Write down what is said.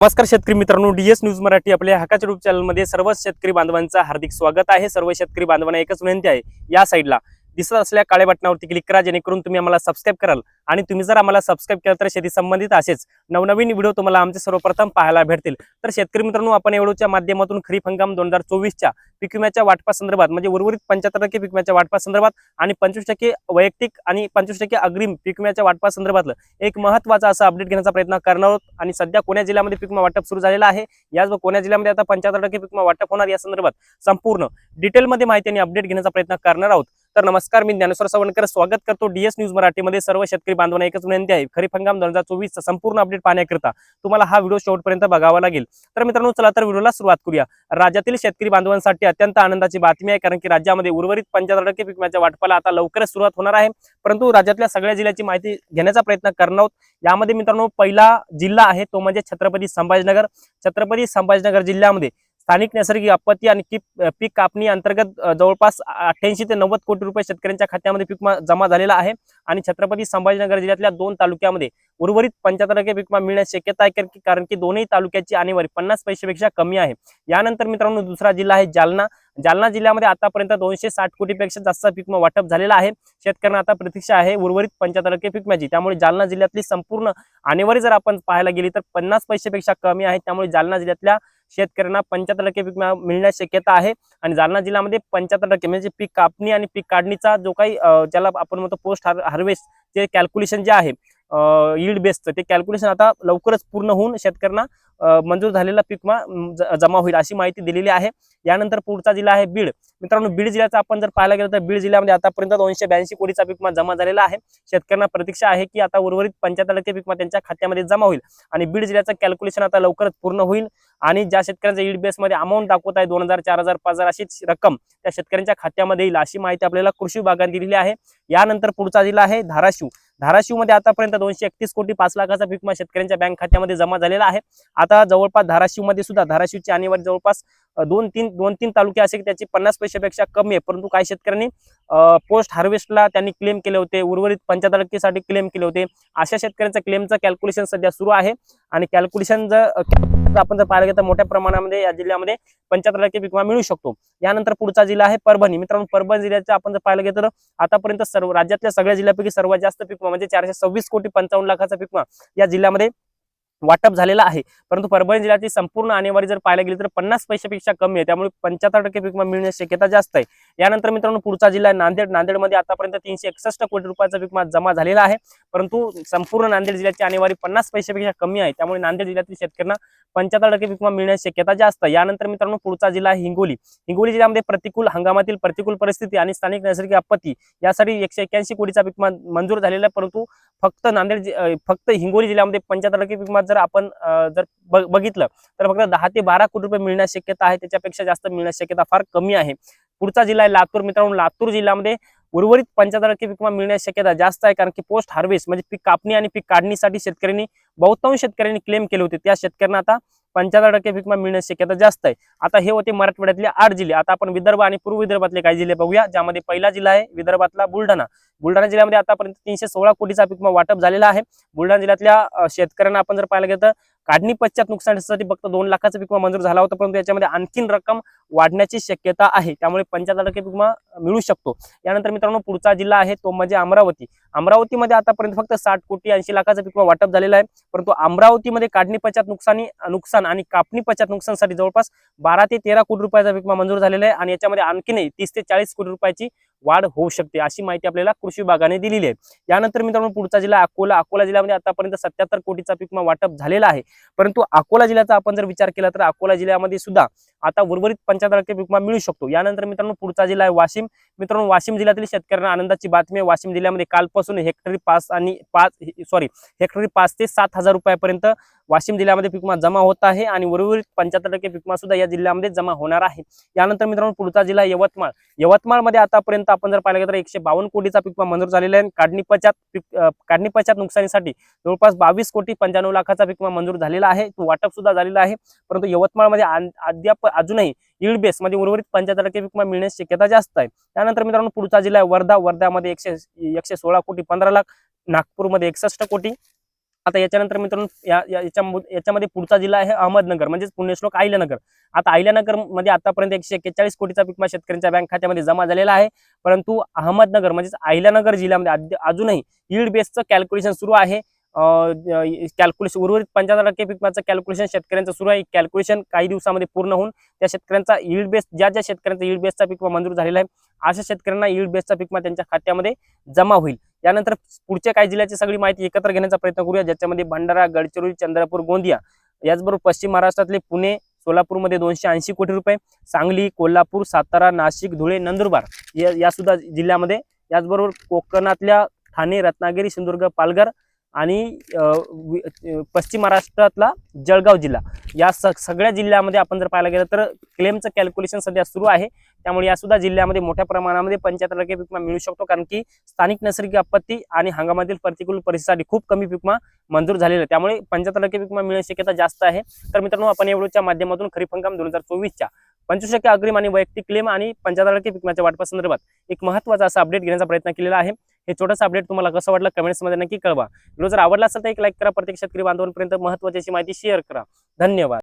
नमस्कार शेतकरी मित्रांनो डीएस न्यूज मराठी आपल्या हकाच युट्यूब चॅनलमध्ये सर्व शेतकरी बांधवांचं हार्दिक स्वागत आहे. सर्व शेतकरी बांधवांना एकच विनंती आहे या साईडला दिसत असल्या काळ्या बटनावरती क्लिक करा जेणेकरून तुम्ही आम्हाला सबस्क्राईब कराल. आणि तुम्ही जर आम्हाला सबस्क्राईब केलं तर शेती संबंधित असेच नवनवीन व्हिडिओ तुम्हाला आमचे सर्वप्रथम पाहायला भेटतील. तर शेतकरी मित्रांनो आपण एवढोच्या माध्यमातून खरीप हंगाम दोन हजार चोवीसच्या पीक विम्याच्या वाटपा संदर्भात म्हणजे उर्वरित पंच्याहत्तर टक्के पीक विम्याच्या वाटपा संदर्भात आणि पंचवीस टक्के वैयक्तिक आणि पंचवीस टक्के अग्रिम पीक विम्याच्या वाटपा एक महत्त्वाचा असा अपडेट घेण्याचा प्रयत्न करणार आहोत. आणि सध्या कोण्या जिल्ह्यामध्ये पीक वाटप सुरू झालेलं आहे? याच कोण्या जिल्ह्यामध्ये आता पंच्याहत्तर टक्के पीक वाटप होणार या संदर्भात? संपूर्ण डिटेलमध्ये माहिती आणि अपडेट घेण्याचा प्रयत्न करणार आहोत. तर नमस्कार मी ज्ञानेश्वर सवणकर. स्वागत करतो डीएस न्यूज मराठीमध्ये. सर्व शेतकरी बांधवांना एकच विनंती आहे. खरीप हंगाम दोन हजार चोवीसचा संपूर्ण अपडेट पाहण्याकरिता तुम्हाला हा व्हिडिओ शेवटपर्यंत बघावा लागेल. तर मित्रांनो चला तर व्हिडिओला सुरुवात करूया. राज्यातील शेतकरी बांधवांसाठी अत्यंत आनंदाची बातमी आहे कारण की राज्यामध्ये उर्वरित पंच्याहत्तर टक्के पीक वाटपाला आता लवकरच सुरुवात होणार आहे. परंतु राज्यातल्या सगळ्या जिल्ह्याची माहिती घेण्याचा प्रयत्न करणार आहोत. यामध्ये मित्रांनो पहिला जिल्हा आहे तो म्हणजे छत्रपती संभाजीनगर. छत्रपती संभाजीनगर जिल्ह्यामध्ये स्थानिक नैसर्गिक आपत्ती आणि पीक कापणी अंतर्गत जवळपास अठ्ठ्याऐंशी ते नव्वद कोटी रुपये शेतकऱ्यांच्या खात्यामध्ये पीक जमा झालेला आहे. आणि छत्रपती संभाजीनगर जिल्ह्यातल्या दोन तालुक्यामध्ये उर्वरित पंच्याहत्तर टक्के पीक विमा मिळण्याची शक्यता आहे कारण की- कारण की दोन्ही तालुक्याची आणेवारी पन्नास पैशापेक्षा कमी आहे. यानंतर मित्रांनो दुसरा जिल्हा आहे जालना. जालना जिल्ह्यामध्ये आतापर्यंत दोनशे साठ कोटीपेक्षा जास्त पीक वाटप झालेला आहे. शेतकऱ्यांना आता प्रतीक्षा आहे उर्वरित पंच्याहत्तर टक्के पीकम्याची त्यामुळे जालना जिल्ह्यातली संपूर्ण आणेवारी जर आपण पाहायला गेली तर पन्नास पैशेपेक्षा कमी आहे. त्यामुळे जालना जिल्ह्यातल्या शेतकऱ्यांना पंच्याहत्तर टक्के पीक विमा मिळण्याची शक्यता आहे. आणि जालना जिल्ह्यामध्ये पंच्याहत्तर टक्के म्हणजे पीक कापणी आणि पीक काढणीचा जो काही ज्याला आपण म्हणतो पोस्ट हार्वेस्ट जे कॅल्क्युलेशन जे आहे यील्ड बेस्टचं ते कॅल्क्युलेशन आता लवकरच पूर्ण होऊन शेतकऱ्यांना मंजूर झालेला पीक जमा होईल अशी माहिती दिलेली आहे. यानंतर पुढचा जिल्हा आहे बीड. मित्रांनो बीड जिल्ह्याचा आपण जर पाहायला गेलं तर बीड जिल्ह्यामध्ये आतापर्यंत दोनशे ब्याऐंशी कोटीचा पीक जमा झालेला आहे. शेतकऱ्यांना प्रतीक्षा आहे की आता उर्वरित पंच्याहत्तर टक्के पीक त्यांच्या खात्यामध्ये जमा होईल. आणि बीड जिल्ह्याचं कॅल्क्युलेशन आता लवकरच पूर्ण होईल. आणि ज्या शेतकऱ्यांच्या ईड बेसमध्ये अमाऊंट दाखवत आहे दोन हजार चार हजार पाच हजार अशीच रक्कम त्या शेतकऱ्यांच्या खात्यामध्ये येईल अशी माहिती आपल्याला कृषी विभागाने दिलेली आहे. यानंतर पुढचा जिल्हा आहे धाराशिव. धाराशिवमध्ये आतापर्यंत दोनशे एकतीस कोटी पाच लाखाचा पीक विमा शेतकऱ्यांच्या बँक खात्यामध्ये जमा झालेला आहे. आता जवळपास धाराशिवमध्ये सुद्धा धाराशिवची आणीवारी जवळपास दोन तीन दोन तीन तालुके असे की त्याची पन्नास पैशापेक्षा कमी आहे. परंतु काही शेतकऱ्यांनी पोस्ट हार्वेस्टला त्यांनी क्लेम केले होते. उर्वरित पंच्याहत्तर टक्केसाठी क्लेम केले होते. अशा शेतकऱ्यांचा क्लेमचं कॅल्क्युलेशन सध्या सुरू आहे. आणि कॅल्क्युलेशन जर आपण जर पाहायला गेलं तर मोठ्या प्रमाणामध्ये या जिल्ह्यामध्ये पंच्याहत्तर टक्के पिकवा मिळू शकतो. यानंतर पुढचा जिल्हा आहे परभणी. मित्रांनो परभणी जिल्ह्याचं आपण जर पाहायला गेलं तर आतापर्यंत सर्व राज्यातल्या सगळ्या जिल्ह्यापैकी सर्वात जास्त पिकवा म्हणजे चारशे सव्वीस कोटी पंचावन्न लाखाचा पिकवा या जिल्ह्यामध्ये वाटप झालेला आहे. परंतु परभणी जिल्ह्याची संपूर्ण आणेवारी जर पाहायला गेली तर पन्नास पैशापेक्षा कमी आहे. त्यामुळे पंच्याहत्तर टक्के पीक मिळण्याची शक्यता जास्त आहे. यानंतर मित्रांनो पुढचा जिल्हा नांदेड. नांदेडमध्ये आतापर्यंत तीनशे एकसष्ट कोटी रुपयाचा पीक जमा झालेला आहे. परंतु संपूर्ण नांदेड जिल्ह्याची आणेवारी पन्नास पैशापेक्षा कमी आहे. त्यामुळे नांदेड जिल्ह्यातील शेतकऱ्यांना पंच्याहत्तर टक्के पीक मिळण्याची शक्यता जास्त आहे. यानंतर मित्रांनो पुढचा जिल्हा हिंगोली. हिंगोली जिल्ह्यामध्ये प्रतिकूल हंगामातील प्रतिकूल परिस्थिती आणि स्थानिक नैसर्गिक आपत्ती यासाठी एकशे एक्याऐंशी कोटीचा पीक मंजूर झालेला आहे. परंतु फक्त नांदेड जि- फक्त हिंगोली जिल्ह्यामध्ये पंच्याहत्तर टक्के पीक जर आपण जर बघितलं तर फक्त दहा ते बारा कोटी रुपये मिळण्यास शक्यता आहे त्याच्यापेक्षा जास्त मिळण्याची शक्यता फार कमी आहे. पुढचा जिल्हा आहे लातूर. मित्रांनो लातूर जिल्ह्यामध्ये उर्वरित पंच्याहत्तर टक्के पीक विमा मिळण्याची शक्यता जास्त आहे कारण की पोस्ट हार्वेस्ट म्हणजे पीक कापणी आणि पीक काढणीसाठी शेतकऱ्यांनी बहुतांश शेतकऱ्यांनी क्लेम केले होते. त्या शेतकऱ्यांना आता पंच्याहत्तर टक्के पीक मिळण्याची शक्यता जास्त आहे. आता हे होते मराठवाड्यातले आठ जिल्हे. आता आपण विदर्भ आणि पूर्व विदर्भातले काही जिल्हे बघूया ज्यामध्ये पहिला जिल्हा आहे विदर्भातला बुलढाणा. बुलढाणा जिल्ह्यामध्ये आतापर्यंत तीनशे सोळा कोटीचा पीक वाटप झालेला आहे. बुलढाणा जिल्ह्यातल्या शेतकऱ्यांना आपण जर पाहायला गेलं तर काढणी पश्चात नुकसानीसाठी फक्त दोन लाखाचा पीक विमा मंजूर झाला होता परंतु याच्यामध्ये आणखीन रक्कम वाढण्याची शक्यता आहे. त्यामुळे पंच्याहत्तर टक्के पीक विमा मिळू शकतो. यानंतर मित्रांनो पुढचा जिल्हा आहे तो म्हणजे अमरावती. अमरावतीमध्ये आतापर्यंत फक्त साठ कोटी ऐंशी लाखाचा पीक विमा वाटप झालेला आहे परंतु अमरावतीमध्ये काढणी पश्चात नुकसानी नुकसान आणि कापणी पश्चात नुकसानसाठी जवळपास बारा ते तेरा कोटी रुपयाचा पीक विमा मंजूर झालेला आहे आणि याच्यामध्ये आणखीनही तीस ते चाळीस कोटी रुपयाची वाढ होऊ शकते अशी माहिती आपल्याला कृषी विभागाने दिलेली आहे. यानंतर मित्रांनो पुढचा जिल्हा अकोला. अकोला जिल्ह्यामध्ये आतापर्यंत सत्याहत्तर कोटीचा पीक वाटप झालेला आहे. परंतु अकोला जिल्ह्याचा आपण जर विचार केला तर अकोला जिल्ह्यामध्ये सुद्धा आता उर्वरित पंच्याहत्तर टक्के पीक मिळू शकतो. यानंतर मित्रांनो पुढचा जिल्हा आहे वाशिम. मित्रांनो वाशिम जिल्ह्यातील शेतकऱ्यांना आनंदाची बातमी आहे. वाशिम जिल्ह्यामध्ये कालपासून हेक्टरी पाच आणि पाच सॉरी हेक्टरी पाच ते सात हजार रुपयापर्यंत वाशिम जिल्ह्यामध्ये पिकमा जमा होत आहे आणि उर्वरित पंच्याहत्तर टक्के पिकमा सुद्धा या जिल्ह्यामध्ये जमा होणार आहे. यानंतर मित्रांनो पुढचा जिल्हा यवतमाळ. यवतमाळमध्ये आतापर्यंत आपण जर पाहिलं गेलं तर एकशे बावन्न कोटीचा पीक मंजूर झालेला आहे काढणी पश्चात काढणी पश्चात नुकसानीसाठी जवळपास बावीस कोटी पंच्याण्णव लाखाचा पिकमा मंजूर झालेला आहे. तो वाटप सुद्धा झालेला आहे. परंतु यवतमाळमध्ये अद्याप अजूनही यील्ड बेस मध्ये म्हणजे उर्वरित पंच्याहत्तर टक्के पिकमा मिळण्याची शक्यता जास्त आहे. त्यानंतर मित्रांनो पुढचा जिल्हा वर्धा वर्ध्यामध्ये एकशे एकशे सोळा कोटी पंधरा लाख नागपूरमध्ये एकसष्ट कोटी आता याच्यानंतर मित्रांनो या याच्या- याच्यामध्ये पुढचा जिल्हा आहे अहमदनगर म्हणजेच पुण्यश्लोक अहिल्यानगर आता अहिल्यानगरमध्ये आतापर्यंत एकशे एक्केचाळीस कोटीचा पिकमा शेतकऱ्यांच्या बँक खात्यामध्ये जमा झालेला आहे. परंतु अहमदनगर म्हणजेच अहिल्यानगर जिल्ह्यामध्ये अजूनही यील्ड बेसचं कॅल्क्युलेशन सुरू आहे. कॅल्क्युलेशन उर्वरित पंच्याहत्तर टक्के पिकमाचं कॅल्क्युलेशन शेतकऱ्यांचं सुरू आहे. कॅल्क्युलेशन काही दिवसामध्ये पूर्ण होऊन त्या शेतकऱ्यांचा यील्ड बेस ज्या ज्या शेतकऱ्यांचा यील्ड बेसचा पिकमा मंजूर झालेला आहे अशा शेतकऱ्यांना यील्ड बेसचा पिकमा त्यांच्या खात्यामध्ये जमा होईल. यानंतर पुढच्या काही जिल्ह्याची सगळी माहिती एकत्र घेण्याचा प्रयत्न करूया. ज्याच्यामध्ये भंडारा गडचिरोली चंद्रपूर गोंदिया याचबरोबर पश्चिम महाराष्ट्रातले पुणे सोलापूरमध्ये दोनशे ऐंशी कोटी रुपये सांगली कोल्हापूर सातारा नाशिक धुळे नंदुरबार या सुद्धा जिल्ह्यामध्ये. याचबरोबर कोकणातल्या ठाणे रत्नागिरी सिंधुदुर्ग पालघर आणि पश्चिम महाराष्ट्रातला जळगाव जिल्हा. या स सगळ्या जिल्ह्यामध्ये आपण जर पाहायला गेलं तर क्लेमचं कॅल्क्युलेशन सध्या सुरू आहे. त्यामुळे या सुद्धा जिल्ह्यामध्ये मोठ्या प्रमाणामध्ये पंच्याहत्तर टक्के पिकमा मिळू शकतो. कारण की स्थानिक नैसर्गिक आपत्ती आणि हंगामातील प्रतिकूल परिस्थितीसाठी खूप कमी पिकमा मंजूर झालेला आहे. त्यामुळे पंच्याहत्तर टक्के पिकमा मिळण्याची शक्यता जास्त आहे. तर मित्रांनो आपण एवढ्याच्या माध्यमातून खरीप हंगाम दोन हजार चोवीसच्या पंचवीस टक्के अग्रिम आणि वैयक्तिक क्लेम आणि पंच्याहत्तर टक्के पिकमाच्या वाटपासंदर्भात एक महत्त्वाचा असा अपडेट घेण्याचा प्रयत्न केलेला आहे. हे छोटंसं अपडेट तुम्हाला कसं वाटलं कमेंट्समध्ये नक्की कळवा. व्हिडिओ जर आवडला असेल तर एक लाईक करा. प्रत्येक शेतकरी बांधवांपर्यंत महत्त्वाची माहिती शेअर करा. धन्यवाद.